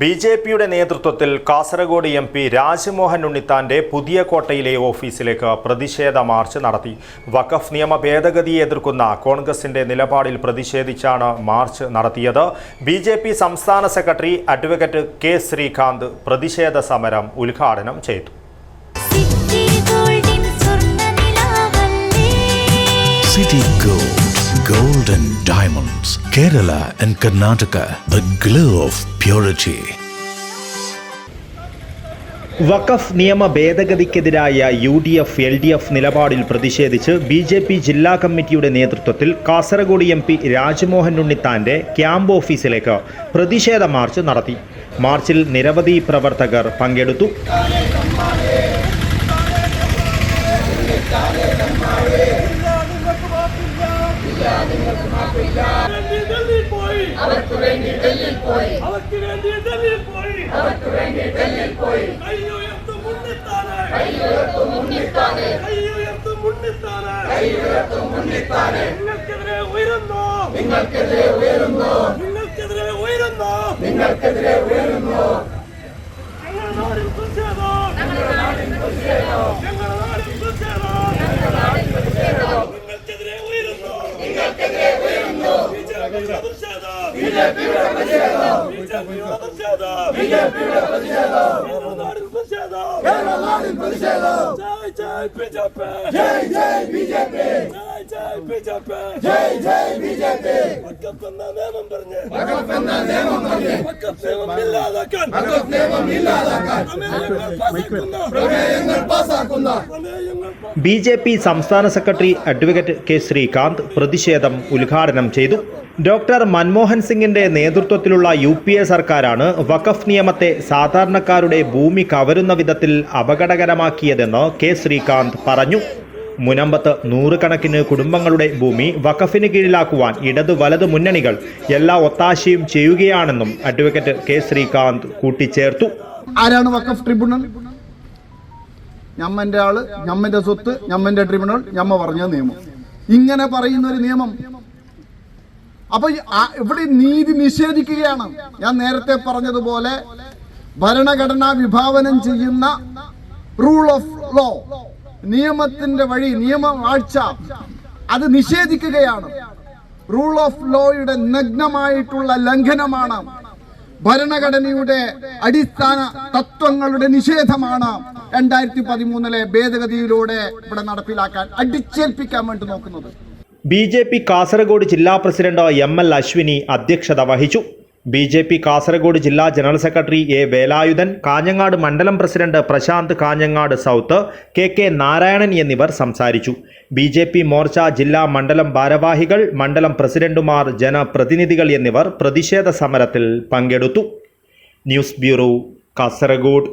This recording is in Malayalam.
ബി ജെ പിയുടെ നേതൃത്വത്തിൽ കാസർഗോഡ് എം പി രാജ്മോഹൻ ഉണ്ണിത്താന്റെ പുതിയ കോട്ടയിലെ ഓഫീസിലേക്ക് പ്രതിഷേധ മാർച്ച് നടത്തി. വഖഫ് നിയമ ഭേദഗതിയെ എതിർക്കുന്ന കോൺഗ്രസിന്റെ നിലപാടിൽ പ്രതിഷേധിച്ചാണ് മാർച്ച് നടത്തിയത്. ബി ജെ പി സംസ്ഥാന സെക്രട്ടറി അഡ്വക്കേറ്റ് കെ ശ്രീകാന്ത് പ്രതിഷേധ സമരം ഉദ്ഘാടനം ചെയ്തു. സിറ്റി ഗോൾഡിൻ സ്വർണനിലാവല്ലേ City Gold, Gold and Diamonds, Kerala and Karnataka, the glow of purity. വഖഫ് നിയമ ഭേദഗതിക്കെതിരായ U D F L D F നിലപാടിൽ പ്രതിഷേധിച്ച് ബി ജെ പി ജില്ലാ കമ്മിറ്റിയുടെ നേതൃത്വത്തിൽ കാസർഗോഡ് എം പി രാജ്മോഹൻ ഉണ്ണിത്താന്റെ ക്യാമ്പ് ഓഫീസിലേക്ക് പ്രതിഷേധ മാർച്ച് നടത്തി മാർച്ചിൽ നിരവധി പ്രവർത്തകർ പങ്കെടുത്തു പോയി അവർക്ക് വേണ്ടി ഡൽഹിയിൽ പോയി അവർക്ക് വേണ്ടി ഡൽഹിയിൽ പോയി അവർക്ക് വേണ്ടി ഡൽഹിയിൽ പോയി കൈയുയർത്തും മുന്നിത്താനെ കൈയുയർത്തും മുന്നിത്താനെ കൈയുയർത്തും മുന്നിത്താനെ കൈയുയർത്തും മുന്നിത്താനെ നിങ്ങൾക്കെതിരെ ഉയരുന്നു നിങ്ങൾക്കെതിരെ ഉയരുന്നു നിങ്ങൾക്കെതിരെ ഉയരുന്നു നിങ്ങൾക്കെതിരെ ഉയരുന്നു ഞങ്ങളുടെ നാടിൻ പ്രതിഷേധം ഞങ്ങളുടെ നാടിൻ പ്രതിഷേധം പ്രതിഷേധം ബിജെപിയുടെ പ്രതിഷേധം ബിജെപിയുടെ പ്രതിഷേധം ബിജെപിയുടെ പ്രതിഷേധം കേരള നാടിൻ പ്രതിഷേധം കേരള നാടിൻ പ്രതിഷേധം ജയ് ജയ് ബിജെപി ജയ് ജയ് ബിജെപി ജയ് ബിജെപി ജയ് ജയ് ബിജെപി വഖഫ് നിയമം വഖഫ് നിയമം വഖഫ് പ്രമേയങ്ങൾ പാസാക്കുന്ന ബി ജെ പി സംസ്ഥാന സെക്രട്ടറി അഡ്വക്കേറ്റ് കെ ശ്രീകാന്ത് പ്രതിഷേധം ഉദ്ഘാടനം ചെയ്തു. ഡോക്ടർ മൻമോഹൻ സിംഗിന്റെ നേതൃത്വത്തിലുള്ള യു പി എ സർക്കാരാണ് വഖഫ് നിയമത്തെ സാധാരണക്കാരുടെ ഭൂമി കവരുന്ന വിധത്തിൽ അപകടകരമാക്കിയതെന്ന് കെ ശ്രീകാന്ത് പറഞ്ഞു. മുനമ്പത്ത് നൂറുകണക്കിന് കുടുംബങ്ങളുടെ ഭൂമി വഖഫിന് കീഴിലാക്കുവാൻ ഇടതു വലതു മുന്നണികൾ എല്ലാ ഒത്താശയും ചെയ്യുകയാണെന്നും അഡ്വക്കേറ്റ് കെ ശ്രീകാന്ത് കൂട്ടിച്ചേർത്തു. ആരാണ് വഖഫ് ട്രിബ്യൂണൽ? ഞമ്മന്റെ ആൾ ഞമ്മന്റെ സ്വത്ത് ഞമ്മന്റെ ട്രിബ്യൂണൽ ഞമ്മ പറഞ്ഞ നിയമം. ഇങ്ങനെ പറയുന്ന ഒരു നിയമം. അപ്പൊ ഇവിടെ നീതി നിഷേധിക്കുകയാണ്. ഞാൻ നേരത്തെ പറഞ്ഞതുപോലെ ഭരണഘടന വിഭാവനം ചെയ്യുന്ന റൂൾ ഓഫ് ലോ നിയമത്തിന്റെ വഴി നിയമ നിയമവാഴ്ച അത് നിഷേധിക്കുകയാണ്. റൂൾ ഓഫ് ലോയുടെ നഗ്നമായിട്ടുള്ള ലംഘനമാണ്. ഭരണഘടനയുടെ അടിസ്ഥാന തത്വങ്ങളുടെ നിഷേധമാണ് രണ്ടായിരത്തി പതിമൂന്നിലെ ഭേദഗതിയിലൂടെ ഇവിടെ നടപ്പിലാക്കാൻ അടിച്ചേൽപ്പിക്കാൻ വേണ്ടി നോക്കുന്നത്. ബി ജെ പി കാസർഗോഡ് ജില്ലാ പ്രസിഡന്റ് എം എൽ അശ്വിനി അധ്യക്ഷത വഹിച്ചു. ബി ജെ പി കാസർഗോഡ് ജില്ലാ general secretary A Velayudhan Kanhangad മണ്ഡലം president Prashanth Kanhangad south K K Narayanan എന്നിവർ സംസാരിച്ചു. ബി ജെ പി മോർച്ച ജില്ലാ മണ്ഡലം ഭാരവാഹികൾ മണ്ഡലം പ്രസിഡന്റുമാർ ജനപ്രതിനിധികൾ എന്നിവർ പ്രതിഷേധ സമരത്തിൽ പങ്കെടുത്തു. News bureau Kasaragod.